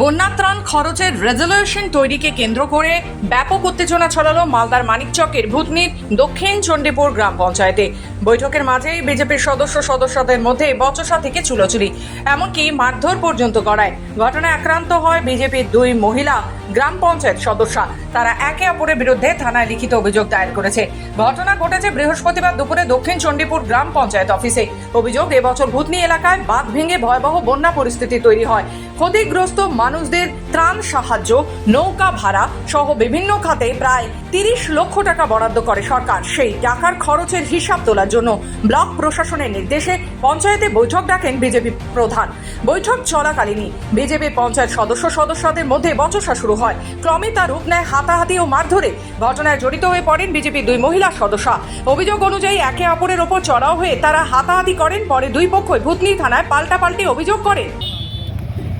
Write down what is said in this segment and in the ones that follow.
বন্যা ত্রাণ খরচের রেজলিউশন তৈরিকে কেন্দ্র করে ব্যাপক উত্তেজনা ছড়ালো মালদার মানিকচকের ভূতনির দক্ষিণ চণ্ডীপুর গ্রাম পঞ্চায়েতে। বৈঠকের মাঝেই বিজেপির সদস্য সদস্যদের মধ্যে বচসা থেকে চুলোচুরি এমনকি মারধর পর্যন্ত করায় ঘটনায় আক্রান্ত হয় বিজেপির দুই মহিলা, গ্রাম পঞ্চায়েত সদস্যা। তারা একে অপরের বিরুদ্ধে থানায় লিখিত অভিযোগ দায়ের করেছে। ঘটনা ঘটেছে বৃহস্পতিবার দুপুরে দক্ষিণ চণ্ডীপুর গ্রাম পঞ্চায়েত অফিসে। অভিযোগ, এবছর ভূতনি এলাকায় বাঁধ ভেঙে ভয়াবহ বন্যা পরিস্থিতি তৈরি হয়। ক্ষতিগ্রস্ত মানুষদের ত্রাণ সাহায্য, নৌকা ভাড়া সহ বিভিন্ন খাতে প্রায় তিরিশ লক্ষ টাকা বরাদ্দ করে সরকার। সেই টাকার খরচের হিসাব তোলার জন্য ব্লক প্রশাসনের নির্দেশে পঞ্চায়েতে বৈঠক ডাকেন বিজেপি প্রধান। বৈঠক চলাকালীনই বিজেপি পঞ্চায়েত সদস্য সদস্যদের মধ্যে বচসা শুরু হয়। ক্রমে তার রূপ নেয় হাতাহাতি ও মারধরে। ঘটনায় জড়িত হয়ে পড়েন বিজেপি দুই মহিলা সদস্যা। অভিযোগ অনুযায়ী একে অপরের ওপর চড়াও হয়ে তারা হাতাহাতি করেন, পরে দুই পক্ষই ভুতনি থানায় পাল্টাপাল্টি অভিযোগ করেন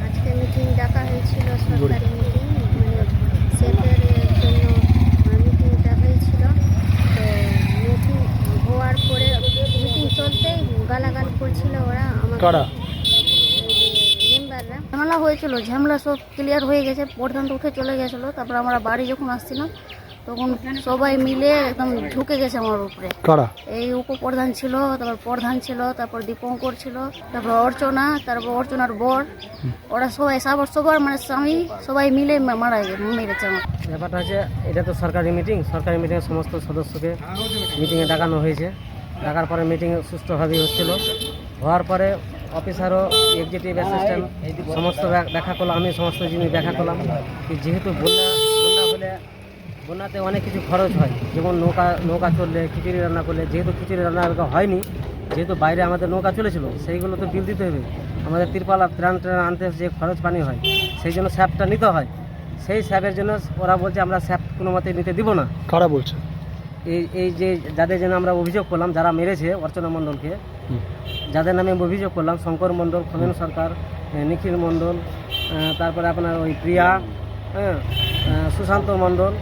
আজকে মিটিং ডাকা হয়েছিল সরকারি মিটিং মানে সেটের জন্য মিটিংটা হয়েছিল তো মিটিং হওয়ার পরে মিটিং চলতেই গালাগাল করছিল ওরা আমার কারা? ঝামেলা হয়েছিল ঝামেলা সব ক্লিয়ার হয়ে গেছে প্রধানটা উঠে চলে গেছিল তারপর আমরা বাড়ি যখন আসছিলাম তখন সবাই মিলে একদম ঢুকে গেছে আমার উপরে। কারা? এই উপপ্রধান ছিল তারপর প্রধান ছিল তারপর দীপঙ্কর ছিল তারপর অর্চনা তারপর অর্চনার বর। ওরা সবাই সবার সবার মানে স্বামী সবাই মিলে মারা গে- মেরেছে আমার ব্যাপারটা হচ্ছে এটা তো সরকারি মিটিং সরকারি মিটিংয়ে সমস্ত সদস্যকে মিটিংয়ে ডাকানো হয়েছে। ডাকার পরে মিটিং সুস্থভাবেই হচ্ছিল। হওয়ার পরে অফিসারও এক্সিকিউটিভ অ্যাসিস্ট্যান্ট সমস্ত দেখা করলাম আমি সমস্ত জিনিস দেখা করলাম। যেহেতু বন্যা বন্যা হলে বন্যাতে অনেক কিছু খরচ হয়। যেমন নৌকা নৌকা চললে, খিচুড়ি রান্না করলে, যেহেতু খিচুড়ি রান্না হয়নি, যেহেতু বাইরে আমাদের নৌকা চলেছিল, সেইগুলো তো বিল দিতে হবে। আমাদের তিরপাল ত্রাণ ট্রাণ আনতে যে খরচ পানি হয়, সেই জন্য স্যাপটা নিতে হয়। সেই স্যাপের জন্য ওরা বলছে, আমরা স্যাপ কোনো মতে নিতে দিব না। কারা বলছে? এই এই যে যাদের জন্য আমরা অভিযোগ করলাম যারা মেরেছে অর্চনা মণ্ডলকে যাদের নামে অভিযোগ করলাম শঙ্কর মণ্ডল খোমেন সরকার নিখিল মণ্ডল তারপরে আপনার ওই প্রিয়া হ্যাঁ সুশান্ত মণ্ডল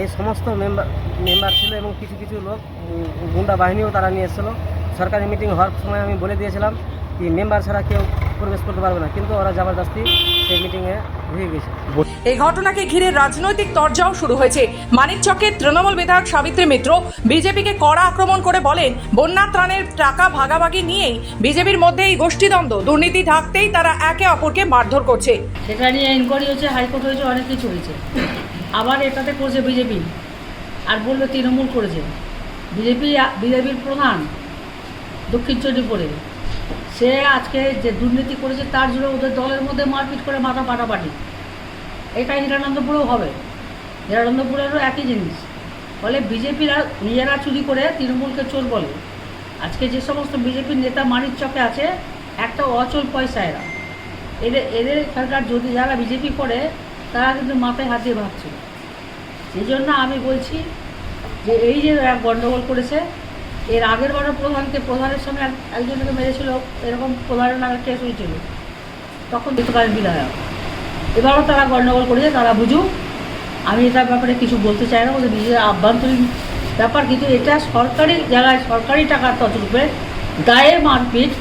এই সমস্ত মেম্বার মেম্বার ছিল এবং কিছু কিছু লোক গুন্ডা বাহিনীও তারা নিয়ে এসেছিল। সরকারি মিটিং হওয়ার সময় আমি বলে দিয়েছিলাম কি মেম্বার ছাড়া কেউ প্রবেশ করতে পারবে না। কিন্তু ওরা জবরদস্তি সেই মিটিংয়ে ঢুকে গেছে। এই ঘটনাকে ঘিরে রাজনৈতিক তরজাও শুরু হয়েছে। মানিকচকের তৃণমূল বিধায়ক সাবিত্রী মিত্র বিজেপিকে কড়া আক্রমণ করে বলেন বন্যা ত্রাণের টাকা ভাগাভাগি নিয়েই বিজেপির মধ্যে এই গোষ্ঠীদ্বন্দ্ব দুর্নীতি ঢাকতেই তারা একে অপরকে মারধর করছে। সেটা নিয়ে ইনকোয়ারি হয়েছে হাইকোর্ট হয়েছে অনেক কিছু হয়েছে। আবার এটাতে করেছে বিজেপি। আর বলল তৃণমূল করেছে। বিজেপি বিজেপির প্রধান দক্ষিণ চণ্ডীপুরে সে আজকে যে দুর্নীতি করেছে, তার জন্য ওদের দলের মধ্যে মারপিট করে মাথা পাটাপাটি। এটা হিরানন্দপুরেও হবে। হিরানন্দপুরেরও একই জিনিস। ফলে বিজেপিরা নিজেরা চুরি করে তৃণমূলকে চোর বলে। আজকে যে সমস্ত বিজেপির নেতা মানিক চকে আছে, একটা অচল পয়সা এরা এদের এদের সরকার যদি যারা বিজেপি করে, তারা কিন্তু মাথায় হাত দিয়ে ভাবছে। সেই জন্য আমি বলছি যে এই যে গণ্ডগোল করেছে এর আগের বারও প্রধানকে, প্রধানের সঙ্গে একজনকে মেরেছিল, এরকম প্রধানের নামে কেস হয়েছিল। তখন বিতকালীন বিধায়ক। এবারও তারা গণ্ডগোল করেছে, তারা বুঝুক। আমি এটার ব্যাপারে কিছু বলতে চাই না ওদের নিজের আভ্যন্তরীণ ব্যাপার, কিন্তু এটা সরকারি জায়গায় সরকারি টাকার ততরূপে গায়ে মারপিট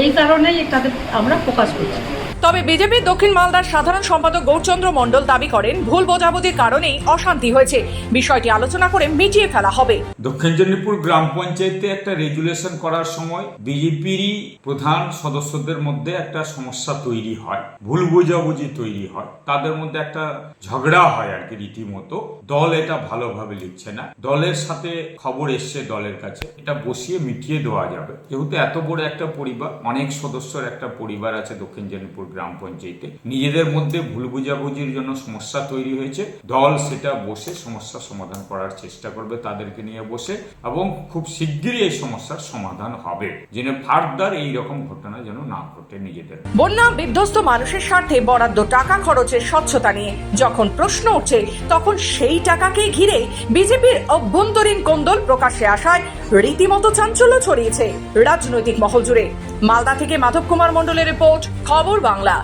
এই কারণেই এটাতে আমরা প্রকাশ করছি। তবে বিজেপির দক্ষিণ মালদার সাধারণ সম্পাদক গৌরচন্দ্র মণ্ডল দাবি করেন ভুল বোঝাবুঝির কারণেই অশান্তি হয়েছে। বিষয়টি আলোচনা করে মিটিয়ে ফেলা হবে। দক্ষিণ চণ্ডীপুর গ্রাম পঞ্চায়েতে একটা রেগুলেশন করার সময় বিজেপিরই প্রধান সদস্যদের মধ্যে একটা সমস্যা তৈরি হয় ভুল বোঝাবুঝি তৈরি হয়। তাদের মধ্যে একটা ঝগড়া হয় আর কি রীতিমতো। দল এটা ভালোভাবে লিখছে না। দলের সাথে খবর এসছে দলের কাছে। এটা বসিয়ে মিটিয়ে দেওয়া যাবে। যেহেতু এত বড় একটা পরিবার অনেক সদস্যর একটা পরিবার আছে দক্ষিণ চণ্ডীপুর গ্রাম পঞ্চায়েতে। নিজেদের মধ্যে ভুল বোঝাবুঝির জন্য সমস্যা তৈরি হয়েছে। দল সেটা বসে সমস্যা সমাধান করার চেষ্টা করবে তাদেরকে নিয়ে বসে এবং খুব শিগগিরই এই সমস্যার সমাধান হবে যেন ফার্দার এই রকম ঘটনা যেন না ঘটে নিজেদের। বন্যা বিধ্বস্ত মানুষের স্বার্থে বরাদ্দ টাকা খরচের স্বচ্ছতা নিয়ে যখন প্রশ্ন উঠছে তখন সেই টাকাকে ঘিরে বিজেপির অভ্যন্তরীণ কোন্দল প্রকাশ্যে আসায় রীতিমতো চাঞ্চল্য ছড়িয়েছে রাজনৈতিক মহল জুড়ে। মালদা থেকে মাধব কুমার মণ্ডলের রিপোর্ট খবর বাংলা।